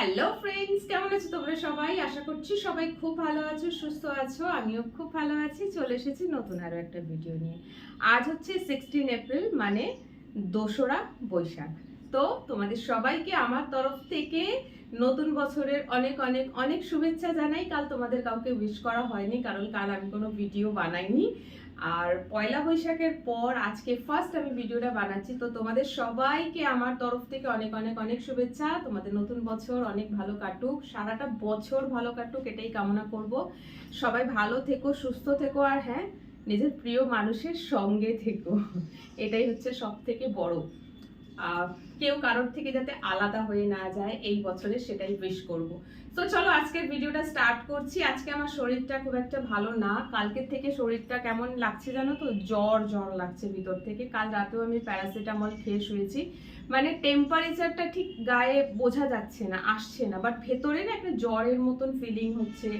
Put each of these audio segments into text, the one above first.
Hello friends, কেমন আছো তোমরা সবাই? আশা করছি সবাই খুব ভালো আছো, সুস্থ আছো। আমিও খুব ভালো আছি। চলে এসেছি নতুন আরও একটা ভিডিও নিয়ে। আজ হচ্ছে সিক্সটিন এপ্রিল মানে দোসরা বৈশাখ। তো তোমাদের সবাইকে আমার তরফ থেকে নতুন বছরের অনেক অনেক অনেক শুভেচ্ছা জানাই। কাল তোমাদের কাউকে উইশ করা হয়নি, কারণ কাল আমি কোনো ভিডিও বানাইনি। আর পয়লা বৈশাখের পর আজকে ফার্স্ট আমি ভিডিওটা বানাচ্ছি। তো তোমাদের সবাইকে আমার তরফ থেকে অনেক অনেক অনেক শুভেচ্ছা। তোমাদের নতুন বছর অনেক ভালো কাটুক। সারাটা বছর ভালো কাটুক, এটাই কামনা করব। সবাই ভালো থেকো, সুস্থ থেকো, আর হ্যাঁ নিজের প্রিয় মানুষের সঙ্গে থেকো। এটাই হচ্ছে সব থেকে বড় কেউ কারোর থেকে যাতে আলাদা হয়ে না যায়, এই বছরে সেটাই বেশ করব। তো চলো আজকের ভিডিওটা স্টার্ট করছি। আজকে আমার শরীরটা খুব একটা ভালো না। কালকের থেকে শরীরটা কেমন লাগছে জানো তো? জ্বর জ্বর লাগছে ভিতর থেকে। কাল রাতেও আমি প্যারাসিটামল খেয়ে শুয়েছি। মানে টেম্পারেচারটা ঠিক গায়ে বোঝা যাচ্ছে না, আসছে না। বাট ভেতরে না একটা জ্বরের মতন ফিলিং হচ্ছে।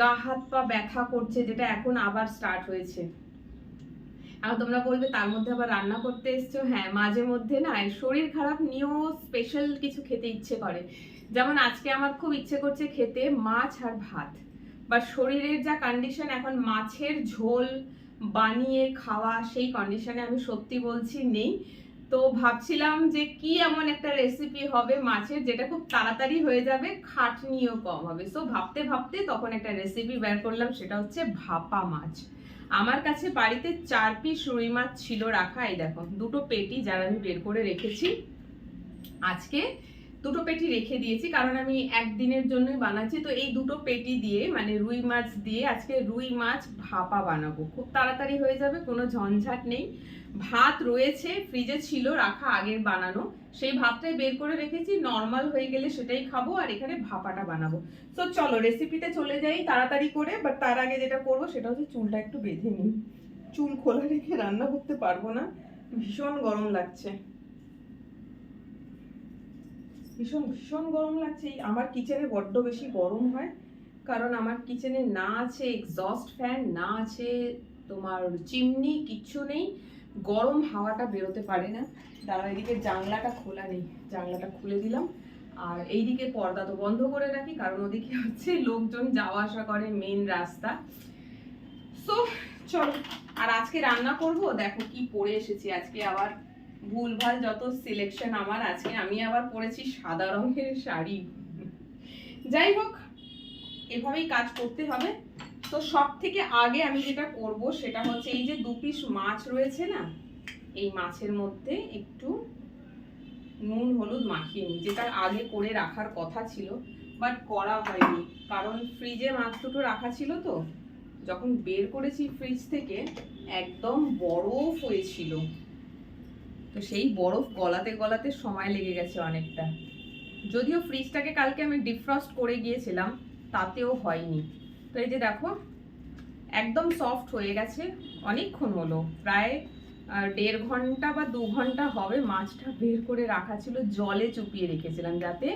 গা, হাত, পা ব্যথা করছে, যেটা এখন আবার স্টার্ট হয়েছে। আর তোমরা বলবে, তার মধ্যে আবার রান্না করতে এসছো? হ্যাঁ মাঝে মধ্যে না শরীর খারাপ নিয়েও স্পেশাল কিছু খেতে ইচ্ছে করে। যেমন আজকে আমার খুব ইচ্ছে করছে খেতে মাছ আর ভাত। বা শরীরের যা কন্ডিশন এখন মাছের ঝোল বানিয়ে খাওয়া সেই কন্ডিশনে আমি সত্যি বলছি নেই। তো ভাবছিলাম যে কি এমন একটা রেসিপি হবে মাছের যেটা খুব তাড়াতাড়ি হয়ে যাবে, খাটনিও কম হবে। সো ভাবতে ভাবতে তখন একটা রেসিপি বের করলাম, সেটা হচ্ছে ভাপা মাছ। আমার কাছে বাড়িতে চার পিস রুই মাছ ছিল রাখা, এই দেখো, দুটো পেটি যারা আমি বের করে রেখেছি। আজকে দুটো পেটি রেখে দিয়েছি, কারণ আমি একদিনের জন্যই বানাচ্ছি। তো এই দুটো পেটি দিয়ে মানে রুই মাছ দিয়ে আজকে রুই মাছ ভাপা বানাবো। খুব তাড়াতাড়ি হয়ে যাবে, কোনো ঝঞ্ঝাট নেই। ভাত রয়েছে ফ্রিজে ছিল, রাখা আগের বানানো। সেই ভাতটাই বের করে রেখেছি নর্মাল হয়ে গেলে সেটাই খাব আর এখানে ভাপাটা বানাবো। তো চলো রেসিপিতে চলে যাই তাড়াতাড়ি করে বাট তার আগে যেটা করব সেটা হচ্ছে চুলটা একটু বেঁধে নিই। চুল খোলা রেখে রান্না করতে পারব না, ভীষণ গরম লাগছে। ভীষণ ভীষণ গরম লাগছে। এই আমার কিচেনে বড্ড বেশি গরম হয়, কারণ আমার কিচেনে না আছে এক্সস্ট ফ্যান না আছে তোমার চিমনি, কিচ্ছু নেই। গরম হাওয়াটা বেরোতে পারে না। দাঁড়া এদিকে জানলাটা খোলা নেই, জানলাটা খুলে দিলাম। আর এইদিকে পর্দা তো বন্ধ করে রাখি, কারণ ওদিকে হচ্ছে লোকজন যাওয়া আসা করে মেন রাস্তা। সো চলো, আর আজকে রান্না করব? দেখো কি পরে এসেছি। আজকে আবার ভুলভাল যত সিলেকশন আমার আছে, আমি আবার পরেছি সাদা রঙের শাড়ি। যাই হোক, এভাবেই কাজ করতে হবে। তো সব থেকে আগে আমি যেটা করব, সেটা হচ্ছে এই যে দু পিস মাছ রয়েছে না, এই মাছের মধ্যে একটু নুন, হলুদ মাখিয়ে নিই, যেটা আগে করে রাখার কথা ছিল বাট করা হয়নি। কারণ ফ্রিজে মাছ দুটো রাখা ছিল তো, যখন বের করেছি ফ্রিজ থেকে, একদম বরফ হয়েছিল। তো সেই বরফ গলাতে গলাতে সময় লেগে গেছে অনেকটা। যদিও ফ্রিজটাকে কালকে আমি ডিফ্রস্ট করে গিয়েছিলাম, তাতেও হয়নি। তো এই যে দেখো, একদম সফট হয়ে গেছে, অনেকক্ষণ হলো। প্রায় দেড় ঘণ্টা বা দু ঘণ্টা হবে মাছটা বের করে রাখা ছিল, জলে চুপিয়ে রেখেছিলাম যাতে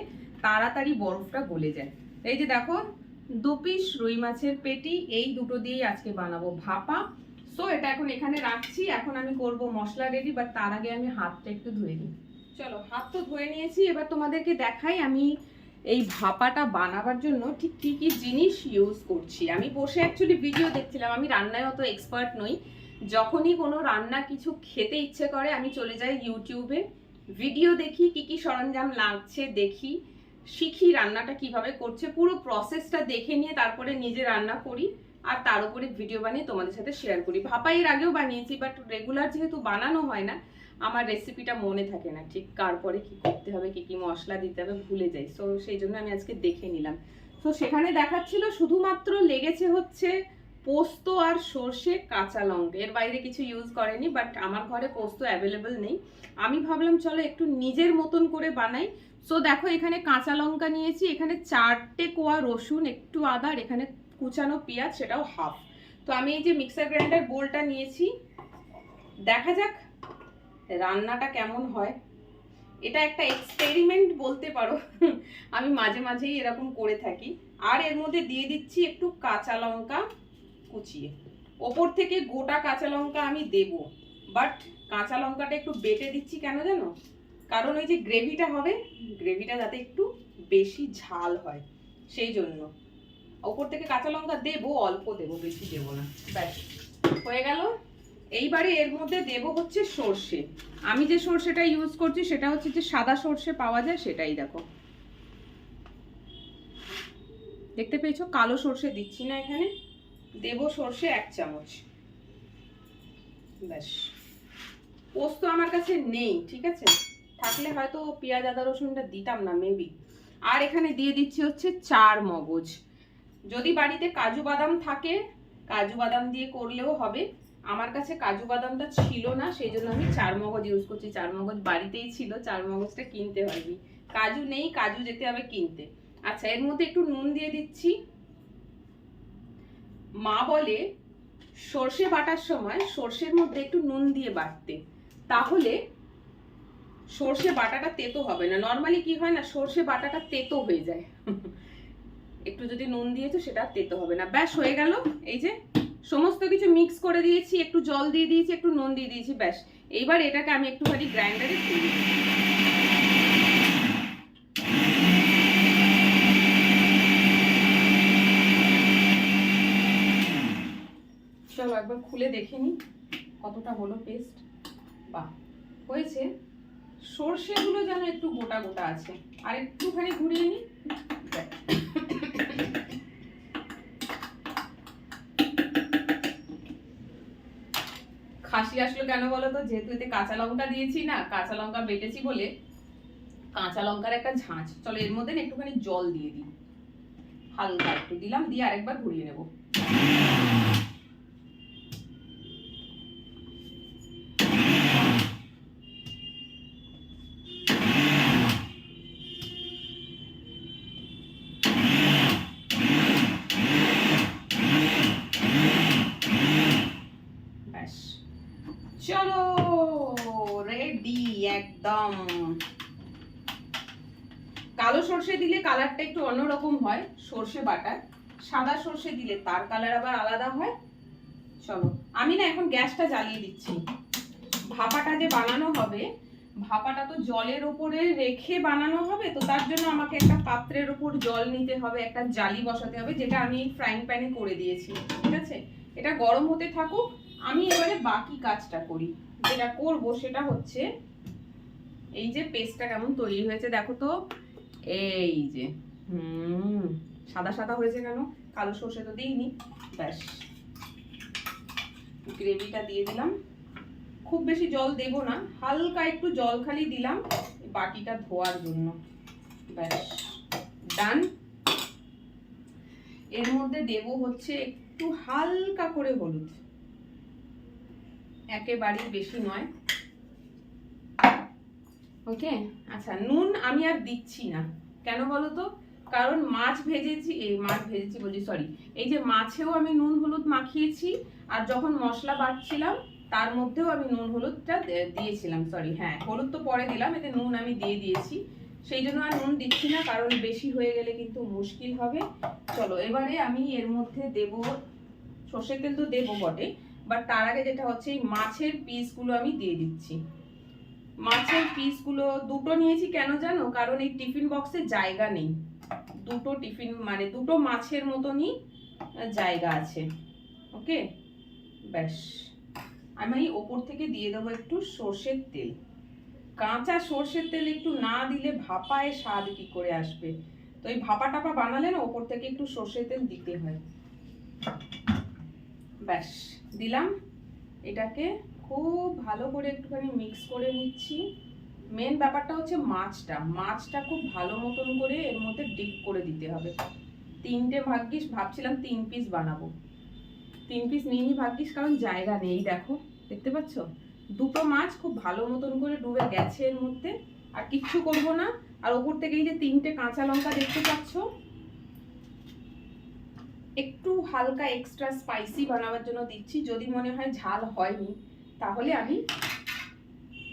তাড়াতাড়ি বরফটা গলে যায়। এই যে দেখো, দু পিস রুই মাছের পেটি, এই দুটো দিয়েই আজকে বানাবো। ভাপা সো এটা এখন এখানে রাখছি। এখন আমি করব মশলা রেডি বাট তার আগে আমি হাতটা একটু ধুয়ে নিই। চলো, হাত তো ধুয়ে নিয়েছি। এবার তোমাদেরকে দেখাই আমি এই ভাপাটা বানাবার জন্য ঠিক কী কী জিনিস ইউজ করছি। আমি বসে অ্যাকচুয়ালি ভিডিও দেখছিলাম। আমি রান্নায় অত এক্সপার্ট নই। যখনই কোনো রান্না কিছু খেতে ইচ্ছে করে, আমি চলে যাই ইউটিউবে ভিডিও দেখি, কি কি সরঞ্জাম লাগছে দেখি। শিখি রান্নাটা কীভাবে করছে। পুরো প্রসেসটা দেখে নিয়ে তারপরে নিজে রান্না করি। আর তার উপরে ভিডিও বানিয়ে তোমাদের সাথে শেয়ার করি। ভাপা এর আগেও বানিয়েছি বাট রেগুলার যেহেতু বানানো হয় না, আমার রেসিপিটা মনে থাকে না ঠিক কার পরে কি করতে হবে, কি কি মশলা দিতে হবে, ভুলে যাই। সো সেই জন্য আমি আজকে দেখে নিলাম। তো সেখানে দেখাচ্ছিল শুধুমাত্র লেগেছে হচ্ছে পোস্ত আর সর্ষে কাঁচা লঙ্কা। এর বাইরে কিছু ইউজ করেনি বাট আমার ঘরে পোস্ত অ্যাভেলেবেল নেই। আমি ভাবলাম, চলো একটু নিজের মতন করে বানাই। সো দেখো এখানে কাঁচা লঙ্কা নিয়েছি, এখানে চারটে কোয়া রসুন, একটু আদা, আর এখানে কুচানো পেঁয়াজ, সেটাও হাফ তো আমি এই যে মিক্সার গ্রাইন্ডার বোলটা নিয়েছি। দেখা যাক রান্নাটা কেমন হয়। এটা একটা এক্সপেরিমেন্ট বলতে পারো। আমি মাঝে মাঝেই এরকম করে থাকি। আর এর মধ্যে দিয়ে দিচ্ছি একটু কাঁচা লঙ্কা কুচিয়ে। ওপর থেকে গোটা কাঁচা লঙ্কা আমি দেব। বাট কাঁচা লঙ্কাটা একটু বেটে দিচ্ছি কেন জানো? কারণ ওই যে গ্রেভিটা হবে গ্রেভিটা যাতে একটু বেশি ঝাল হয়। সেই জন্য। ওপর থেকে কাঁচা লঙ্কা দেবো, অল্প দেবো, বেশি দেবো না। ব্যাস, হয়ে গেল। এইবারে এর মধ্যে দেবো হচ্ছে সর্ষে। আমি যে সর্ষেটা ইউজ করছি, সেটা হচ্ছে যে সাদা সর্ষে পাওয়া যায়, সেটাই দেখো। দেখতে পেয়েছ? কালো সর্ষে দিচ্ছি না এখানে। দেবো সর্ষে এক চামচ। ব্যাস। পোস্ত আমার কাছে নেই, ঠিক আছে? থাকলে হয়তো পেঁয়াজ, আদা, রসুনটা দিতাম না মেবি আর এখানে দিয়ে দিচ্ছি হচ্ছে চার মগজ। যদি বাড়িতে কাজু বাদাম থাকে, কাজু বাদাম দিয়ে করলেও হবে। আমার কাছে কাজু বাদামটা ছিল না, সেই জন্য আমি চার মগজ ইউজ করছি। চার মগজ বাড়িতেই ছিল চার মগজটা কিনতে হয়নি। কাজু নেই, কাজু যেতে হবে কিনতে। আচ্ছা এর মধ্যে একটু নুন দিয়ে দিচ্ছি। মা বলে, সর্ষে বাটার সময় সর্ষের মধ্যে একটু নুন দিয়ে বাটতে। তাহলে সর্ষে বাটাটা তেতো হবে না। নর্মালি কি হয় না, সর্ষে বাটাটা তেতো হয়ে যায়। একটু যদি নুন দিয়েছ, সেটা তেতো হবে না। ব্যাস, হয়ে গেল। এই যে, সমস্ত কিছু মিক্স করে দিয়েছি, একটু জল দিয়ে দিয়েছি, একটু নুন দিয়ে দিয়েছি, ব্যাস। এইবার এটাকে আমি একটুখানি গ্রাইন্ডারে চলো একবার খুলে দেখে নি, কতটা হলো পেস্ট বাহ, হয়েছে। সর্ষেগুলো যেন একটু গোটা গোটা আছে। আর একটুখানি ঘুরিয়ে নি। খাসি আসলো কেন বলো তো যেহেতু এতে কাঁচা লঙ্কা দিয়েছি না, কাঁচা লঙ্কা বেটেছি বলে কাঁচা লঙ্কার একটা ঝাঁঝ চলো এর মধ্যে একটুখানি জল দিয়ে দিই। হালকা একটু দিলাম, দিয়ে আরেকবার ঘুরিয়ে নেব। চলো রেডি একদম। কালো সর্ষে দিলে কালারটা একটু অন্যরকম হয়, সর্ষে বাটার সাদা সর্ষে দিলে তার কালার আবার আলাদা হয়। চলো, আমি না এখন গ্যাসটা জ্বালিয়ে দিচ্ছি। ভাপাটা যে বানানো হবে, ভাপাটা তো জলের ওপরে রেখে বানানো হবে, তো তার জন্য আমাকে একটা পাত্রের উপর জল নিতে হবে, একটা জালি বসাতে হবে, যেটা আমি ফ্রাইং প্যানে করে দিয়েছি, ঠিক আছে? এটা গরম হতে থাকুক আমি এবারে বাকি কাজটা করি। যেটা করব সেটা হচ্ছে, এই যে পেস্টটা কেমন তৈরি হয়েছে দেখো তো, এই যে, হুম, সাদা সাদা হয়েছে কেন? কালো সর্ষে তো দিইনি, ব্যাস। গ্রেভিটা দিয়ে দিলাম। খুব বেশি জল দেব না, হালকা একটু জল খালি দিলাম, বাটিটা ধোয়ার জন্য। ব্যাস, ডান। এর মধ্যে দেব হচ্ছে একটু হালকা করে হলুদ। একেবারেই বেশি নয়। ওকে আচ্ছা নুন আমি আর দিচ্ছি না। কেন বলো তো কারণ মাছ ভেজেছি, এই মাছ ভেজেছি বলছি সরি এই যে মাছেও আমি নুন হলুদ মাখিয়েছি, আর যখন মশলা বাটছিলাম, তার মধ্যেও আমি নুন হলুদটা দিয়েছিলাম সরি হ্যাঁ হলুদ তো পরে দিলাম, এতে নুন আমি দিয়ে দিয়েছি। সেই জন্য আর নুন দিচ্ছি না, কারণ বেশি হয়ে গেলে কিন্তু মুশকিল হবে। চলো, এবারে আমি এর মধ্যে দেব, সর্ষের তেল তো দেবো বটে বাট তার আগে যেটা হচ্ছে, এই মাছের পিসগুলো আমি দিয়ে দিচ্ছি। মাছের পিসগুলো দুটো নিয়েছি কেন জানো? কারণ এই টিফিন বক্সে জায়গা নেই। দুটো টিফিন মানে দুটো মাছের মতনই জায়গা আছে। ওকে ব্যাস। আমি ওপর থেকে দিয়ে দেবো একটু সর্ষের তেল। কাঁচা সর্ষের তেল একটু না দিলে ভাপায় স্বাদ কি করে আসবে? তো এই ভাপা টাপা বানালে না, ওপর থেকে একটু সর্ষের তেল দিতে হয়। ব্যাস, দিলাম। এটাকে খুব ভালো করে একটুখানি মিক্স করে নিচ্ছি। মেন ব্যাপারটা হচ্ছে মাছটা। মাছটা খুব ভালো মতন করে এর মধ্যে ডিপ করে দিতে হবে। তিনটে ভাগ্যিস, ভাবছিলাম তিন পিস বানাবো। তিন পিস নিইনি ভাগ্যিস, কারণ জায়গা নেই, দেখো। দেখতে পাচ্ছ? দুটো মাছ খুব ভালো মতন করে ডুবে গেছে এর মধ্যে। আর কিচ্ছু করব না। আর ওপর থেকে এই যে তিনটে কাঁচা লঙ্কা দেখতে পাচ্ছ? একটু হালকা এক্সট্রা স্পাইসি বানাবার জন্য দিচ্ছি। যদি মনে হয় ঝাল হয়নি, তাহলে আমি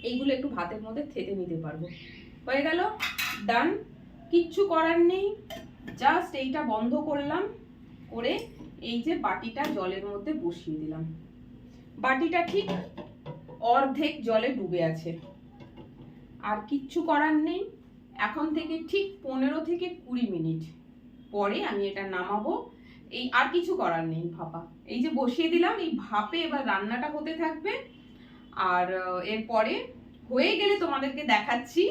এইগুলো একটু ভাতের মধ্যে থেতে নিতে পারব। হয়ে গেল ডান কিচ্ছু করার নেই। জাস্ট এইটা বন্ধ করলাম, করে এই যে বাটিটা জলের মধ্যে বসিয়ে দিলাম। বাটিটা ঠিক অর্ধেক জলে ডুবে আছে। আর কিচ্ছু করার নেই। এখন থেকে ঠিক পনেরো থেকে কুড়ি মিনিট পরে আমি এটা নামাবো। এই আর কিছু করার নেই ভাপা। এই যে বসিয়ে দিলাম, এই ভাপে এবার রান্নাটা হতে থাকবে। আর এরপরে হয়ে গেলে তোমাদেরকে দেখাচ্ছি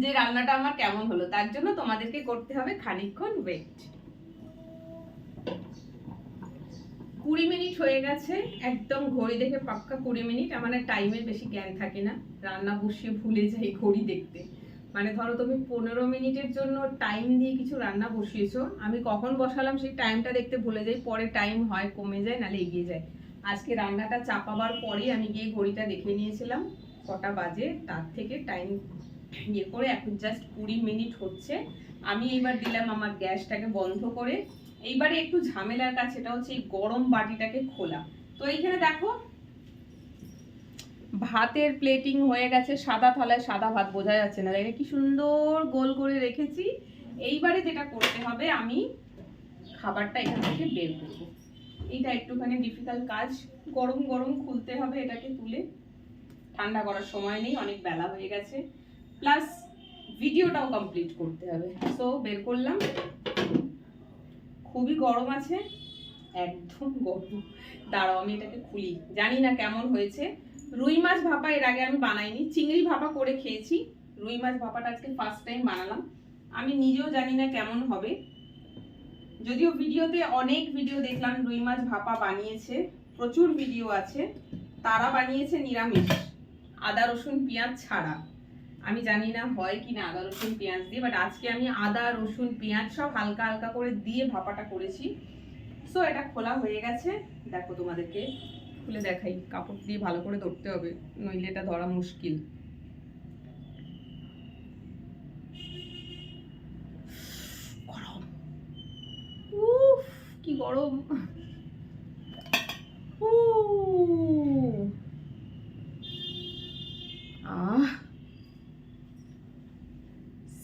যে রান্নাটা আমার কেমন হলো। তার জন্য তোমাদেরকে করতে হবে খানিকক্ষণ ওয়েট কুড়ি মিনিট হয়ে গেছে। একদম ঘড়ি দেখে পাক্কা কুড়ি মিনিট। আমার টাইমের বেশি জ্ঞান থাকে না। রান্না বসিয়ে ভুলে যাই ঘড়ি দেখতে। মানে ধরো তুমি পনেরো মিনিটের জন্য টাইম দিয়ে কিছু রান্না বসিয়েছো, আমি কখন বসালাম সেই টাইমটা দেখতে ভুলে যাই, পরে টাইম হয়, কমে যায়, নাহলে এগিয়ে যায়। আজকে রান্নাটা চাপাবার পরেই আমি গিয়ে ঘড়িটা দেখে নিয়েছিলাম, কটা বাজে, তার থেকে টাইম ইয়ে করে এখন জাস্ট কুড়ি মিনিট হচ্ছে। আমি এবার দিলাম আমার গ্যাসটাকে বন্ধ করে। এইবারে একটু ঝামেলার কাজ, সেটা হচ্ছে এই গরম বাটিটাকে খোলা। তো এইখানে দেখো ভাতের প্লেটিং হয়ে গেছে, সাদা থালায় সাদা ভাত বোঝা যাচ্ছে না। এটা কি সুন্দর গোল করে রেখেছি। এইবারে যেটা করতে হবে, আমি খাবারটা এখান থেকে বের করব। এইটা একটুখানি ডিফিকাল্ট কাজ। গরম গরম খুলতে হবে এটাকে তুলে। ঠান্ডা করার সময় নেই, অনেক বেলা হয়ে গেছে। প্লাস ভিডিওটাও কমপ্লিট করতে হবে। সো বের করলাম। খুবই গরম আছে। একদম গরম। দাঁড়াও, আমি এটাকে খুলি। জানি না কেমন হয়েছে। রুই মাছ ভাপা এর আগে আমি বানাইনি, চিংড়ি ভাপা করে খেয়েছি। রুই মাছ ভাপাটা আজকে ফার্স্ট টাইম বানালাম। আমি নিজেও জানি না কেমন হবে। যদিও ভিডিওতে অনেক ভিডিও দেখলাম রুই মাছ ভাপা বানিয়েছে, প্রচুর ভিডিও আছে। তারা বানিয়েছে নিরামিষ, আদা, রসুন, পেঁয়াজ ছাড়া। আমি জানি না হয় কি না আদা, রসুন, পেঁয়াজ দিয়ে বাট আজকে আমি আদা, রসুন, পেঁয়াজ সব হালকা হালকা করে দিয়ে ভাপাটা করেছি। সো এটা খোলা হয়ে গেছে। দেখো তোমাদেরকে খুলে দেখাই, কাপড় দিয়ে ভালো করে ধরতে হবে, নইলে এটা ধরা মুশকিল। গরম। উফ, কি গরম। আহ।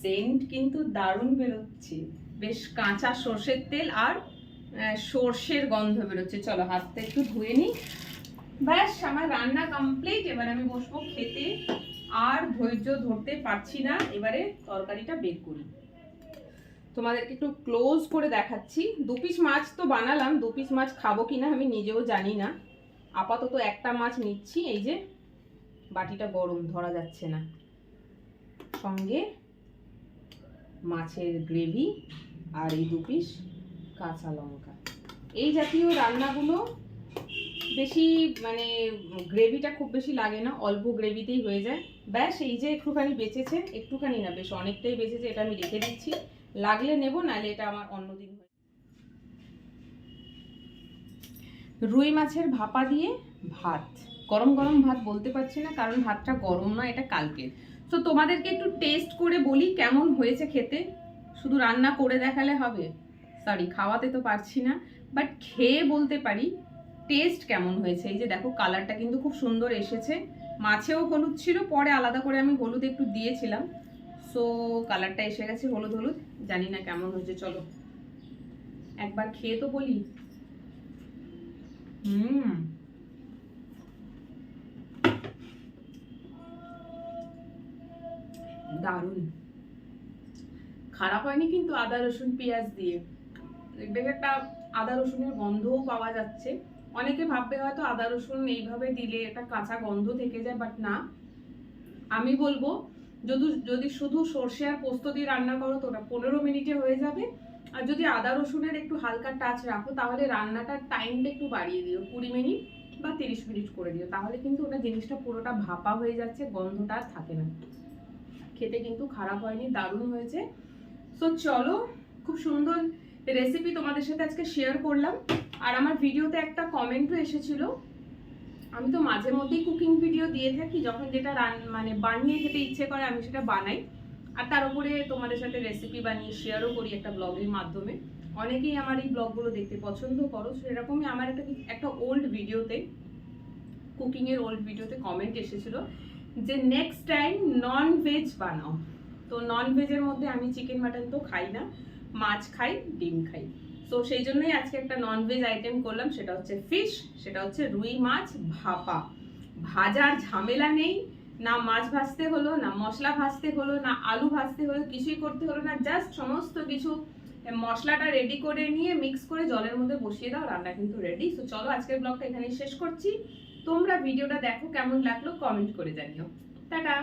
সেন্ট কিন্তু দারুণ বেরোচ্ছে। বেশ কাঁচা সর্ষের তেল আর সর্ষের গন্ধ বেরোচ্ছে। চলো, হাতটা একটু ধুয়ে নিই। ব্যাস, আমার রান্না কমপ্লিট এবার আমি বসবো খেতে। আর ধৈর্য ধরতে পারছি না। এবারে তরকারিটা বের করি। তোমাদেরকে একটু ক্লোজ করে দেখাচ্ছি। দু পিস মাছ তো বানালাম। দু পিস মাছ খাব কিনা আমি নিজেও জানি না। আপাতত একটা মাছ নিচ্ছি। এই যে, বাটিটা গরম, ধরা যাচ্ছে না। সঙ্গে মাছের গ্রেভি আর এই দু পিস কাঁচা লঙ্কা। এই জাতীয় রান্নাগুলো বেশি মানে গ্রেভিটা খুব বেশি লাগে না, অল্প গ্রেভিতেই হয়ে যায়। ব্যাস, এই যে একটুখানি বেঁচেছে একটুখানি না, বেশ অনেকটাই বেঁচেছে, এটা আমি রেখে দিচ্ছি। লাগলে নেব, নাহলে এটা আমার অন্যদিন হয়ে রুই মাছের ভাপা দিয়ে ভাত। গরম গরম ভাত বলতে পারছি না, কারণ ভাতটা গরম না এটা কালকের। তো তোমাদেরকে একটু টেস্ট করে বলি, কেমন হয়েছে খেতে? শুধু রান্না করে দেখালে হবে। সরি খাওয়াতে তো পারছি না বাট খেয়ে বলতে পারি টেস্ট কেমন হয়েছে? এই যে দেখো কালারটা কিন্তু খুব সুন্দর এসেছে। মাছেও হলুদ ছিল, পরে আলাদা করে আমি হলুদ একটু দিয়েছিলাম। সো কালারটা এসে গেছে হলুদ হলুদ। জানি না কেমন হয়েছে, চলো। একবার খেয়ে তো বলি। হুম। দারুণ। খারাপ হয়নি কিন্তু আদা, রসুন, পেঁয়াজ দিয়ে। বেশ একটা আদা, রসুনের গন্ধও পাওয়া যাচ্ছে। অনেকে ভাববে হয়তো আদা রসুন এইভাবে দিলে একটা কাঁচা গন্ধ থেকে যায় বাট না। আমি বলব, যদি যদি শুধু সর্ষে আর পোস্ত দিয়ে রান্না করো তো ওটা পনেরো মিনিটে হয়ে যাবে। আর যদি আদা রসুনের একটু হালকা টাচ রাখো, তাহলে রান্নাটার টাইমটা একটু বাড়িয়ে দিও, কুড়ি মিনিট বা তিরিশ মিনিট করে দিও। তাহলে কিন্তু ওটা জিনিসটা পুরোটা ভাপা হয়ে যাচ্ছে, গন্ধটা আর থাকে না। খেতে কিন্তু খারাপ হয়নি, দারুণ হয়েছে। সো চলো, খুব সুন্দর রেসিপি তোমাদের সাথে আজকে শেয়ার করলাম। আর আমার ভিডিওতে একটা কমেন্টও এসেছিল। আমি তো মাঝে মধ্যেই কুকিং ভিডিও দিয়ে থাকি, যখন যেটা রান মানে বানিয়ে খেতে ইচ্ছে করে আমি সেটা বানাই। আর তার উপরে তোমাদের সাথে রেসিপি বানিয়ে শেয়ারও করি একটা ব্লগের মাধ্যমে। অনেকেই আমার এই ব্লগগুলো দেখতে পছন্দ করো, সেরকমই আমার একটা একটা ওল্ড ভিডিওতে কুকিংয়ের ওল্ড ভিডিওতে কমেন্ট এসেছিল যে নেক্সট টাইম নন ভেজ বানাও। তো নন ভেজের মধ্যে আমি চিকেন মাটন তো খাই না, মাছ খাই, ডিম খাই। তো সেই জন্যই আজকে একটা নন ভেজ আইটেম করলাম, সেটা হচ্ছে ফিশ সেটা হচ্ছে রুই মাছ, ভাপা। ভাজার ঝামেলা নেই, না মাছ ভাজতে হলো, না মশলা ভাজতে হলো, না আলু ভাজতে হলো, কিছুই করতে হলো না জাস্ট সমস্ত কিছু মশলাটা রেডি করে নিয়ে মিক্স করে জলের মধ্যে বসিয়ে দাও, রান্না কিন্তু রেডি তো চলো আজকের ব্লগটা এখানেই শেষ করছি। তোমরা ভিডিওটা দেখো, কেমন লাগল কমেন্ট করে জানিও। টাটা!